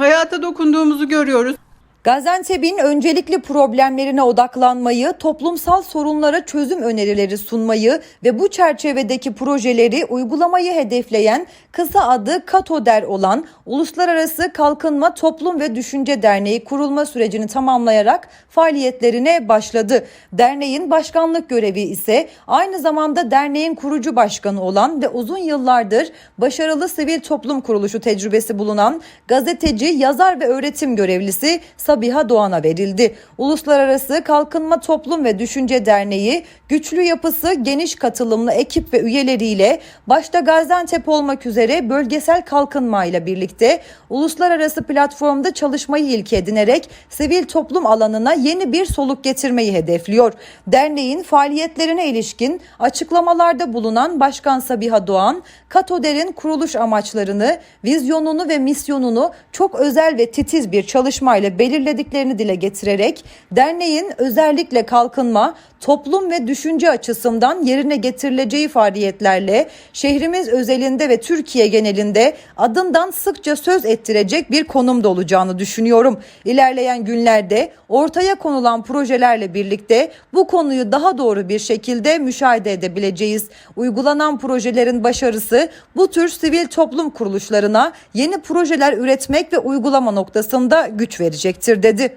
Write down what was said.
hayata dokunduğumuzu görüyoruz. Gaziantep'in öncelikli problemlerine odaklanmayı, toplumsal sorunlara çözüm önerileri sunmayı ve bu çerçevedeki projeleri uygulamayı hedefleyen kısa adı KATODER olan Uluslararası Kalkınma Toplum ve Düşünce Derneği kurulma sürecini tamamlayarak faaliyetlerine başladı. Derneğin başkanlık görevi ise aynı zamanda derneğin kurucu başkanı olan ve uzun yıllardır başarılı sivil toplum kuruluşu tecrübesi bulunan gazeteci, yazar ve öğretim görevlisi Sabiha Doğan'a verildi. Uluslararası Kalkınma Toplum ve Düşünce Derneği güçlü yapısı, geniş katılımlı ekip ve üyeleriyle başta Gaziantep olmak üzere bölgesel kalkınmayla birlikte uluslararası platformda çalışmayı ilke edinerek sivil toplum alanına yeni bir soluk getirmeyi hedefliyor. Derneğin faaliyetlerine ilişkin açıklamalarda bulunan Başkan Sabiha Doğan, Katoder'in kuruluş amaçlarını, vizyonunu ve misyonunu çok özel ve titiz bir çalışmayla belirlediklerini dile getirerek derneğin özellikle kalkınma, toplum ve düşünce açısından yerine getirileceği faaliyetlerle şehrimiz özelinde ve Türkiye genelinde adından sıkça söz ettirecek bir konumda olacağını düşünüyorum. İlerleyen günlerde ortaya konulan projelerle birlikte bu konuyu daha doğru bir şekilde müşahede edebileceğiz. Uygulanan projelerin başarısı bu tür sivil toplum kuruluşlarına yeni projeler üretmek ve uygulama noktasında güç verecektir dedi.